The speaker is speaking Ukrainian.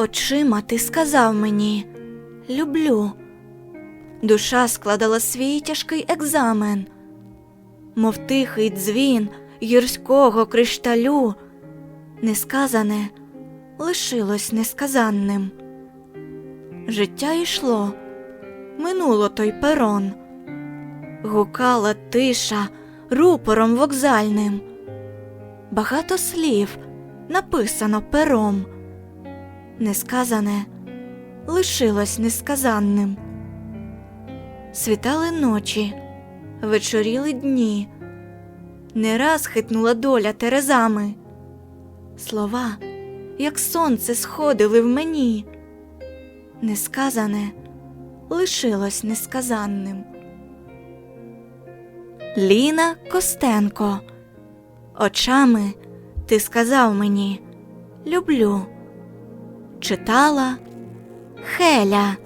Очима ти сказав мені люблю. Душа складала свій тяжкий екзамен, мов тихий дзвін гірського кришталю, несказане лишилось несказанним. Життя йшло, минуло той перон, гукала тиша рупором вокзальним. Багато слів написано пером, несказане лишилось несказанним. Світали ночі, вечоріли дні, не раз хитнула доля терезами. Слова, як сонце, сходили в мені. Несказане лишилось несказанним. Ліна Костенко. Очами ти сказав мені люблю. Читала Хеля